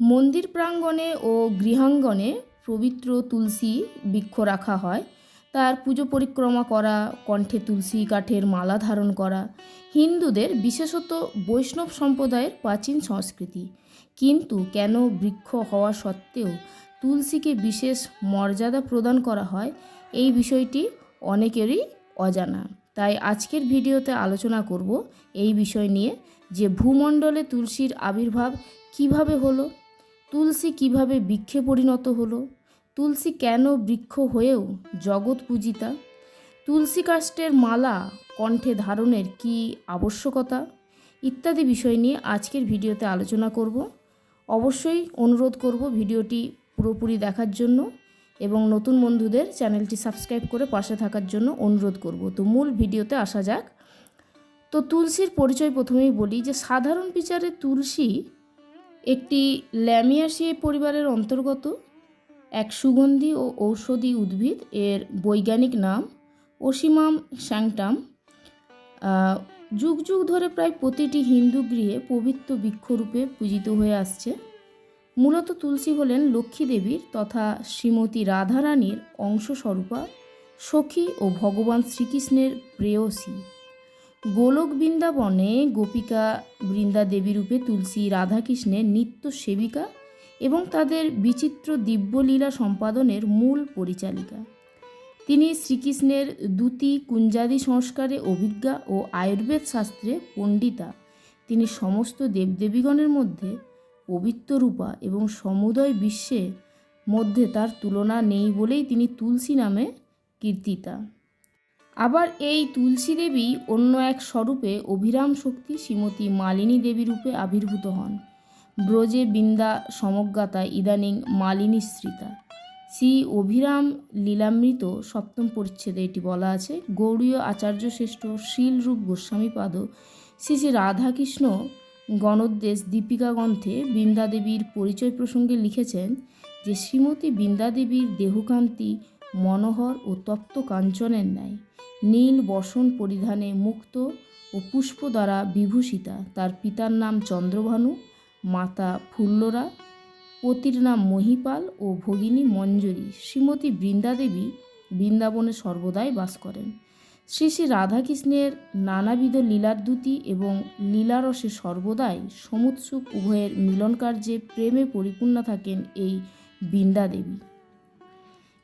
মন্দির প্রাঙ্গণে ও গৃহাঙ্গনে পবিত্র তুলসী বৃক্ষ রাখা হয়। তার পুজো পরিক্রমা করা, কণ্ঠে তুলসী কাঠের মালা ধারণ করা, হিন্দুদের বিশেষত বৈষ্ণব সম্প্রদায়ের প্রাচীন সংস্কৃতি। কিন্তু কেন বৃক্ষ হওয়া সত্ত্বেও তুলসীকে বিশেষ মর্যাদা প্রদান করা হয়, এই বিষয়টি অনেকেরই অজানা। তাই আজকের ভিডিওতে আলোচনা করব এই বিষয় নিয়ে, যে ভূমণ্ডলে তুলসীর আবির্ভাব কীভাবে হলো তুলসী কীভাবে বৃক্ষে পরিণত হলো? তুলসী কেন বৃক্ষ হয়েও জগৎ পূজিতা? তুলসী কাষ্টের মালা কণ্ঠে ধারণের কি আবশ্যকতা? ইত্যাদি বিষয় নিয়ে আজকের ভিডিওতে আলোচনা করব। অবশ্যই অনুরোধ করব ভিডিওটি পুরোপুরি দেখার জন্য এবং নতুন বন্ধুদের চ্যানেলটি সাবস্ক্রাইব করে পাশে থাকার জন্য অনুরোধ করব। তো মূল ভিডিওতে আসা যাক। তো তুলসীর পরিচয় প্রথমেই বলি যে সাধারণ বিচারে তুলসী একটি ল্যামিয়াসি পরিবারের অন্তর্গত এক সুগন্ধি ও ঔষধি উদ্ভিদ। এর বৈজ্ঞানিক নাম ওসিমাম স্যাংটাম। যুগ যুগ ধরে প্রায় প্রতিটি হিন্দু গৃহে পবিত্র বৃক্ষরূপে পূজিত হয়ে আসছে। মূলত তুলসী হলেন লক্ষ্মী দেবীর তথা শ্রীমতী রাধারানীর অংশস্বরূপা সখী ও ভগবান শ্রীকৃষ্ণের প্রেয়সী। গোলক বৃন্দাবনে গোপিকা বৃন্দা দেবী রূপে তুলসী রাধাকৃষ্ণের নিত্য সেবিকা এবং তাদের বিচিত্র দিব্যলীলা সম্পাদনের মূল পরিচালিকা। তিনি শ্রীকৃষ্ণের দ্যুতি কুঞ্জাদি সংস্কারে অভিজ্ঞা ও আয়ুর্বেদ শাস্ত্রে পণ্ডিতা। তিনি সমস্ত দেবদেবীগণের মধ্যে পবিত্র রূপা এবং সমুদয় বিশ্বের মধ্যে তার তুলনা নেই বলেই তিনি তুলসী নামে কীর্তিতা। আবার এই তুলসী দেবী অন্য এক স্বরূপে অভিরাম শক্তি শ্রীমতী মালিনী দেবী রূপে আবির্ভূত হন। ব্রজে বৃন্দা সমজ্ঞাতা ইদানিং মালিনী শ্রিতা। শ্রী অভিরাম লীলামৃত সপ্তম পরিচ্ছেদে এটি বলা আছে গৌড়ীয় আচার্য শ্রেষ্ঠ শীলরূপ গোস্বামীপাদ শ্রী শ্রী রাধাকৃষ্ণ গণোদ্দেশ দীপিকা গ্রন্থে বৃন্দাদেবীর পরিচয় প্রসঙ্গে লিখেছেন যে শ্রীমতী বৃন্দাদেবীর দেহকান্তি, মনোহর ও তপ্ত কাঞ্চনের ন্যায়। নীল বসন পরিধানে মুক্ত ও পুষ্প দ্বারা বিভূষিতা। তার পিতার নাম চন্দ্রভানু, মাতা ফুল্লরা, পতির নাম মহিপাল ও ভগিনী মঞ্জরি। শ্রীমতী বৃন্দাদেবী বৃন্দাবনে সর্বদাই বাস করেন। শ্রী শ্রী রাধাকৃষ্ণের নানাবিধ লীলাদ্যুতি এবং লীলারসে সর্বদাই সমুৎসুক উভয়ের মিলন কার্যে প্রেমে পরিপূর্ণ থাকেন এই বৃন্দাদেবী।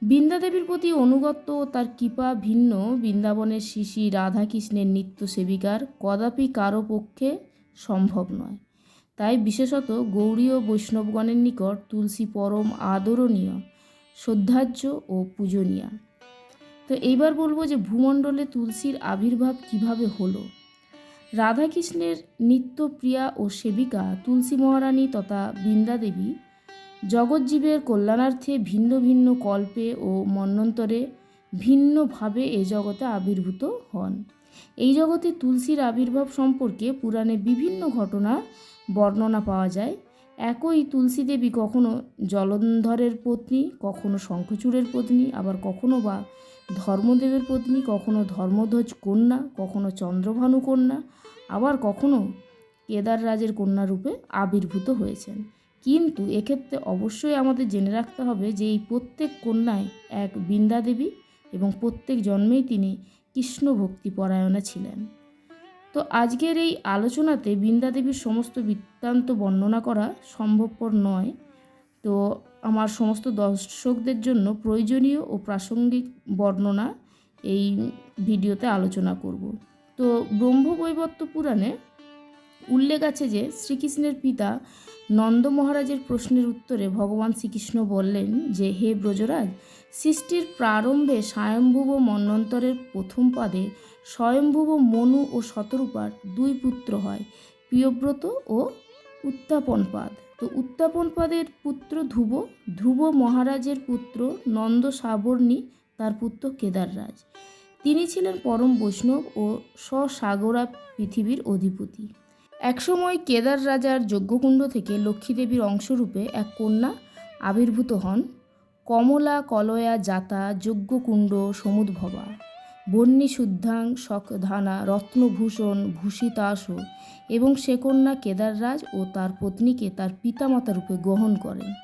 বৃন্দাদেবীর প্রতি অনুগত্য ও তার কৃপা ভিন্ন। বৃন্দাবনের শিশি রাধাকৃষ্ণের নিত্য সেবিকার কদাপি কারও পক্ষে সম্ভব নয়। তাই বিশেষত গৌড়ীয় বৈষ্ণবগণের নিকট তুলসী পরম আদরণীয়, শ্রদ্ধার্য ও পূজনীয়া। তো এইবার বলব যে ভূমণ্ডলে তুলসীর আবির্ভাব কীভাবে হলো? রাধাকৃষ্ণের নিত্যপ্রিয়া ও সেবিকা তুলসী মহারানী তথা বৃন্দাদেবী জগজ্জীবের কল্যাণার্থে ভিন্ন ভিন্ন কল্পে ও মন্বন্তরে ভিন্নভাবে এ জগতে আবির্ভূত হন। এই জগতে তুলসীর আবির্ভাব সম্পর্কে পুরাণে বিভিন্ন ঘটনা বর্ণনা পাওয়া যায়। একই তুলসী দেবী কখনো জলন্ধরের পত্নী, কখনো শঙ্খচূড়ের পত্নী, আবার কখনো বা ধর্মদেবের পত্নী, কখনো ধর্মধ্বজ কন্যা, কখনো চন্দ্রভানু কন্যা, আবার কখনো কেদার রাজের কন্যা রূপে আবির্ভূত হয়েছেন। কিন্তু এক্ষেত্রে অবশ্যই আমাদের জেনে রাখতে হবে যে এই প্রত্যেক কন্যায় এক বৃন্দা দেবী এবং প্রত্যেক জন্মেই তিনি কৃষ্ণ ভক্তি পরায়ণা ছিলেন। তো আজকের এই আলোচনাতে বৃন্দা দেবীর সমস্ত বৃত্তান্ত বর্ণনা করা সম্ভবপর নয়। তো আমার সমস্ত দর্শকদের জন্য প্রয়োজনীয় ও প্রাসঙ্গিক বর্ণনা এই ভিডিওতে আলোচনা করব। তো ব্রহ্মবৈবর্ত পুরাণে উল্লেখ আছে যে শ্রীকৃষ্ণের পিতা নন্দ মহারাজের প্রশ্নের উত্তরে ভগবান শ্রীকৃষ্ণ বললেন যে, হে ব্রজরাজ, সৃষ্টির প্রারম্ভে স্বয়ম্ভুব মন্বন্তরের প্রথম পাদে স্বয়ম্ভুব মনু ও শতরূপার দুই পুত্র হয়, প্রিয়ব্রত ও উত্তাপনপাদ তো উত্তাপনপাদের পুত্র ধ্রুব ধ্রুব মহারাজের পুত্র নন্দ সাবর্ণী, তার পুত্র কেদাররাজ। তিনি ছিলেন পরম বৈষ্ণব ও স্বসাগরা পৃথিবীর অধিপতি। একসময় কেদার রাজার যজ্ঞকুণ্ড থেকে লক্ষ্মীদেবীর অংশরূপে এক কন্যা আবির্ভূত হন। কমলা, কলয়া, জাতা, যজ্ঞকুণ্ড, সমুদ্ভবা বন্যী শুদ্ধাং, শকধানা, রত্নভূষণ, ভূষিতাস এবং সে কন্যা কেদাররাজ ও তার পত্নীকে তার পিতামাতা রূপে গ্রহণ করেন।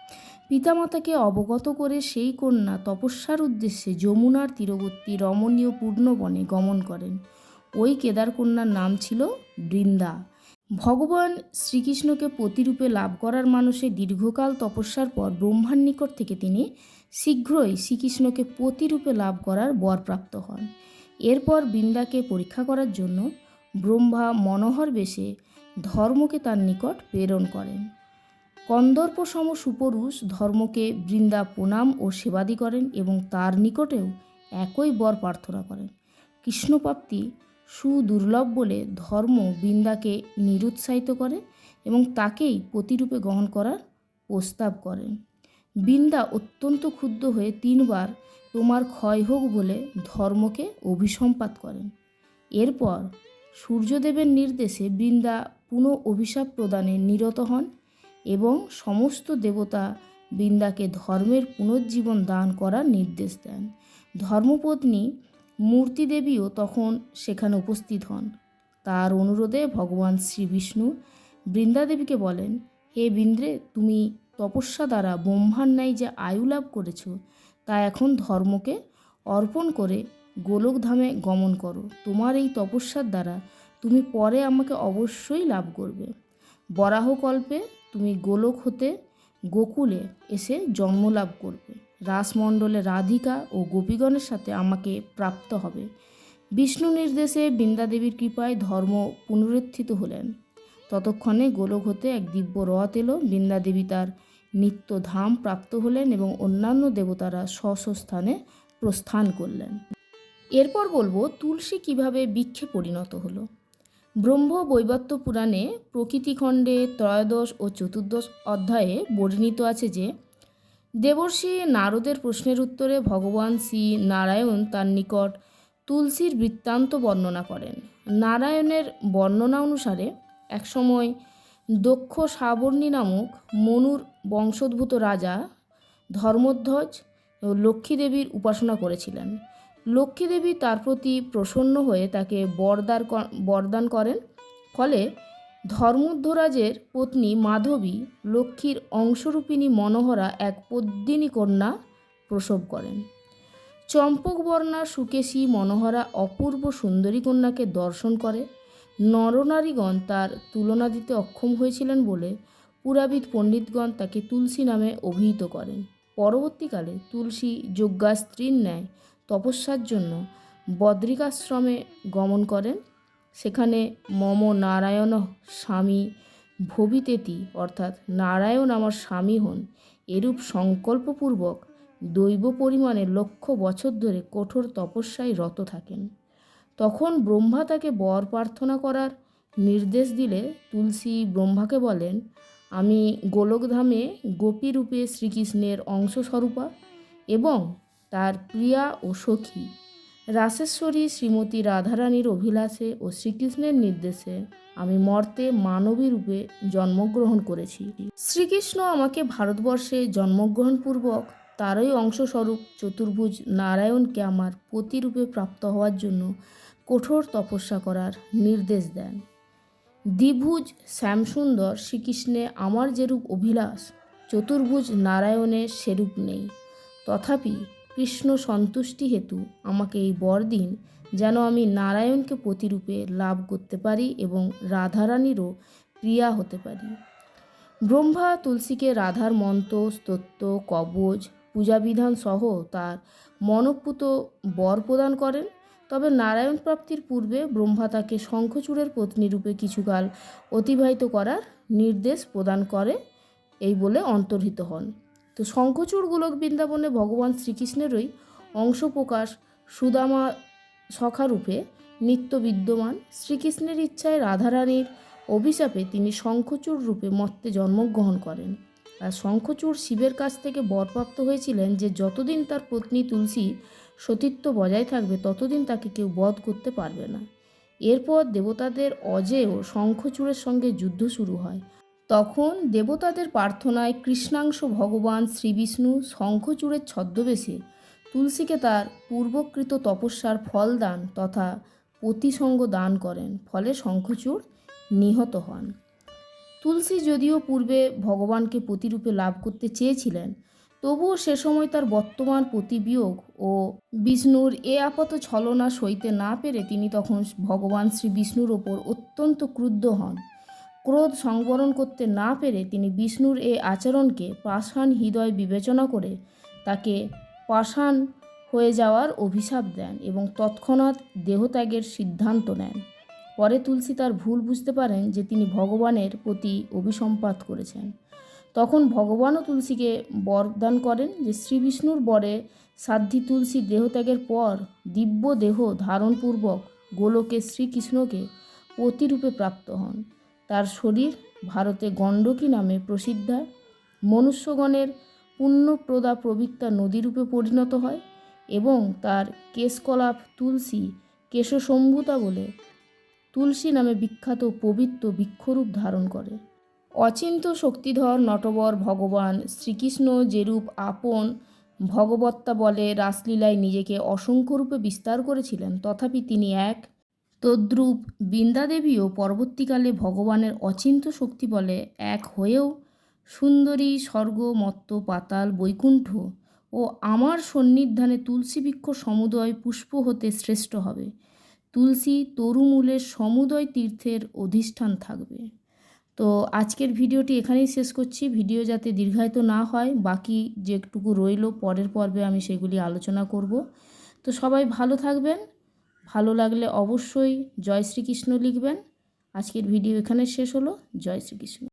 পিতামাতাকে অবগত করে সেই কন্যা তপস্যার উদ্দেশ্যে যমুনার তীরবর্তী রমণীয় পূর্ণবনে গমন করেন। ওই কেদার কন্যার নাম ছিল বৃন্দা। ভগবান শ্রীকৃষ্ণকে প্রতিরূপে লাভ করার মানুষে দীর্ঘকাল তপস্যার পর ব্রহ্মার নিকট থেকে তিনি শীঘ্রই শ্রীকৃষ্ণকে প্রতিরূপে লাভ করার বর প্রাপ্ত হন। এরপর বৃন্দাকে পরীক্ষা করার জন্য ব্রহ্মা মনোহর বেশে ধর্মকে তার নিকট প্রেরণ করেন। কন্দর্প সম সুপুরুষ ধর্মকে বৃন্দা প্রণাম ও সেবাদি করেন এবং তার নিকটেও একই বর প্রার্থনা করেন। কৃষ্ণপ্রাপ্তি সুদুর্লভ বলে ধর্ম বৃন্দাকে নিরুৎসাহিত করে এবং তাকেই প্রতিরূপে গ্রহণ করার প্রস্তাব করেন বৃন্দা অত্যন্ত ক্ষুব্ধ হয়ে তিনবার তোমার ক্ষয় হোক বলে ধর্মকে অভিসম্পাত করেন। এরপর সূর্যদেবের নির্দেশে বৃন্দা পুনঃ অভিশাপ প্রদানে নিরত হন এবং সমস্ত দেবতা বৃন্দাকে ধর্মের পুনর্জীবন দান করার নির্দেশ দেন। ধর্মপত্নী মূর্তি দেবীও তখন সেখানে উপস্থিত হন। তার অনুরোধে ভগবান শ্রী বিষ্ণু বৃন্দাদেবীকে বলেন, হে বৃন্দ্রে তুমি তপস্যা দ্বারা ব্রহ্মার ন্যায় যে আয়ু লাভ করেছ, তা এখন ধর্মকে অর্পণ করে গোলকধামে গমন করো। তোমার এই তপস্যার দ্বারা তুমি পরে আমাকে অবশ্যই লাভ করবে। বরাহকল্পে তুমি গোলক হতে গোকুলে এসে জন্ম লাভ করবে। রাসমণ্ডলে রাধিকা ও গোপীগণের সাথে আমাকে প্রাপ্ত হবে। বিষ্ণু নির্দেশে বৃন্দাদেবীর কৃপায় ধর্ম পুনরুত্থিত হলেন। ততক্ষণে গোলক হতে এক দিব্য রথ এলো। বৃন্দাদেবী তার নিত্য ধাম প্রাপ্ত হলেন এবং অন্যান্য দেবতারা স্ব স্ব স্থানে প্রস্থান করলেন। এরপর বলব, তুলসী কীভাবে বৃক্ষে পরিণত হলো? ব্রহ্ম বৈবত্য পুরাণে প্রকৃতিখণ্ডে ত্রয়োদশ ও চতুর্দশ অধ্যায়ে বর্ণিত আছে যে দেবর্ষি নারদের প্রশ্নের উত্তরে ভগবান শ্রী নারায়ণ তার নিকট তুলসীর বৃত্তান্ত বর্ণনা করেন। নারায়ণের বর্ণনা অনুসারে একসময় দক্ষ সাবর্ণী নামক মনুর বংশোদ্ভূত রাজা ধর্মধ্বজ ও লক্ষ্মীদেবীর উপাসনা করেছিলেন। লক্ষ্মীদেবী তার প্রতি প্রসন্ন হয়ে তাকে বরদার বরদান করেন। ফলে ধর্মধ্বরাজের পত্নী মাধবী লক্ষ্মীর অংশরূপিণী মনোহরা এক পদ্মিনী কন্যা প্রসব করেন। চম্পকবর্ণা সুকেশী মনোহরা অপূর্ব সুন্দরী কন্যাকে দর্শন করে। নরনারীগণ তার তুলনা দিতে অক্ষম হয়েছিলেন বলে পুরাবিদ পণ্ডিতগণ তাকে তুলসী নামে অভিহিত করেন। পরবর্তীকালে তুলসী যজ্ঞাস্ত্রীর ন্যায় তপস্যার জন্য বদ্রিকাশ্রমে গমন করেন। সেখানে মম নারায়ণ স্বামী ভবিতেতি, অর্থাৎ নারায়ণ আমার স্বামী হন, এরূপ সংকল্পপূর্বক দৈব পরিমাণে লক্ষ বছর ধরে কঠোর তপস্যায় রত থাকেন। তখন ব্রহ্মা তাকে বর প্রার্থনা করার নির্দেশ দিলে তুলসী ব্রহ্মাকে বলেন, আমি গোলকধামে গোপীরূপে শ্রীকৃষ্ণের অংশস্বরূপা এবং তার প্রিয়া ও সখী রাসেশ্বরী শ্রীমতী রাধারানীর অভিলাষে ও শ্রীকৃষ্ণের নির্দেশে আমি মর্তে মানবী রূপে জন্মগ্রহণ করেছি। শ্রীকৃষ্ণ আমাকে ভারতবর্ষে জন্মগ্রহণপূর্বক তারই অংশস্বরূপ চতুর্ভুজ নারায়ণকে আমার প্রতিরূপে প্রাপ্ত হওয়ার জন্য কঠোর তপস্যা করার নির্দেশ দেন। দ্বিভুজ শ্যামসুন্দর শ্রীকৃষ্ণে আমার যেরূপ অভিলাষ, চতুর্ভুজ নারায়ণের সেরূপ নেই। তথাপি কৃষ্ণ সন্তুষ্টি হেতু আমাকে এই বর দিন যেন আমি নারায়ণকে প্রতিরূপে লাভ করতে পারি এবং রাধারানীরও প্রিয়া হতে পারি। ব্রহ্মা তুলসীকে রাধার মন্ত্র, স্তোত্র, কবচ, পূজাবিধান সহ তার মনপুত বর প্রদান করেন। তবে নারায়ণ প্রাপ্তির পূর্বে ব্রহ্মা তাকে শঙ্খচূড়ের পত্নীরূপে কিছুকাল অতিবাহিত করার নির্দেশ প্রদান করে, এই বলে অন্তর্হিত হন। তো শঙ্খচূড় গোলক বৃন্দাবনে ভগবান শ্রীকৃষ্ণেরই অংশ প্রকাশ সুদামা সখারূপে নিত্য বিদ্যমান। শ্রীকৃষ্ণের ইচ্ছায় রাধারানীর অভিশাপে তিনি শঙ্খচূড় রূপে মর্তে জন্মগ্রহণ করেন। আর শঙ্খচূড় শিবের কাছ থেকে বরপ্রাপ্ত হয়েছিলেন যে যতদিন তার পত্নী তুলসী সতীত্ব বজায় থাকবে, ততদিন তাকে কেউ বধ করতে পারবে না। এরপর দেবতাদের অজেয় শঙ্খচূড়ের সঙ্গে যুদ্ধ শুরু হয়। তখন দেবতাদের প্রার্থনায় কৃষ্ণাংশ ভগবান শ্রীবিষ্ণু শঙ্খচূড়ের ছদ্মবেশে তুলসীকে তার পূর্বকৃত তপস্যার ফল দান তথা প্রতিসঙ্গ দান করেন, ফলে শঙ্খচূড় নিহত হন। তুলসী যদিও পূর্বে ভগবানকে প্রতিরূপে লাভ করতে চেয়েছিলেন, তবুও সে সময় তার বর্তমান প্রতিবিয়োগ ও বিষ্ণুর এ আপাত ছলনা সইতে না পেরে তিনি তখন ভগবান শ্রী বিষ্ণুর ওপর অত্যন্ত ক্রুদ্ধ হন। ক্রোধ সংবরণ করতে না পেরে তিনি বিষ্ণুর এই আচরণকে পাষাণ হৃদয় বিবেচনা করে তাকে পাষাণ হয়ে যাওয়ার অভিশাপ দেন এবং তৎক্ষণাৎ দেহত্যাগের সিদ্ধান্ত নেন। পরে তুলসী তার ভুল বুঝতে পারেন যে তিনি ভগবানের প্রতি অভিসম্পাত করেছেন। তখন ভগবানও তুলসীকে বরদান করেন যে শ্রী বিষ্ণুর বরে সাধ্বী তুলসী দেহত্যাগের পর দিব্য দেহ ধারণপূর্বক গোলকে শ্রীকৃষ্ণকে প্রতিরূপে প্রাপ্ত হন। তার শরীর ভারতে গণ্ডকী নামে প্রসিদ্ধা। মনুষ্যগণের পুণ্যপ্রদা প্রবৃত্তা নদীরূপে পরিণত হয় এবং তার কেশকলাপ তুলসী কেশসম্ভূতা বলে তুলসী নামে বিখ্যাত পবিত্র বৃক্ষরূপ ধারণ করে। অচিন্ত শক্তিধর নটবর ভগবান শ্রীকৃষ্ণ যেরূপ আপন ভগবত্তা বলে রাসলীলায় নিজেকে অসংখ্যরূপে বিস্তার করেছিলেন, তথাপি তিনি এক তদ্রূপ বৃন্দাদেবীও পরবর্তীকালে ভগবানের অচিন্ত শক্তি বলে এক হয়েও সুন্দরী স্বর্গ মত্ত পাতাল, বৈকুণ্ঠ ও আমার সন্নিধানে তুলসী বৃক্ষ সমুদয় পুষ্প হতে শ্রেষ্ঠ হবে। তুলসী তরুমূলের সমুদয় তীর্থের অধিষ্ঠান থাকবে। তো আজকের ভিডিওটি এখানেই শেষ করছি। ভিডিও যাতে দীর্ঘায়িত না হয়, বাকি যেটুকু রইল পরের পর্বে আমি সেগুলি আলোচনা করব। তো সবাই ভালো থাকবেন। ভালো লাগলে অবশ্যই জয় শ্রীকৃষ্ণ লিখবেন। আজকের ভিডিও এখানে শেষ হলো। জয় শ্রীকৃষ্ণ।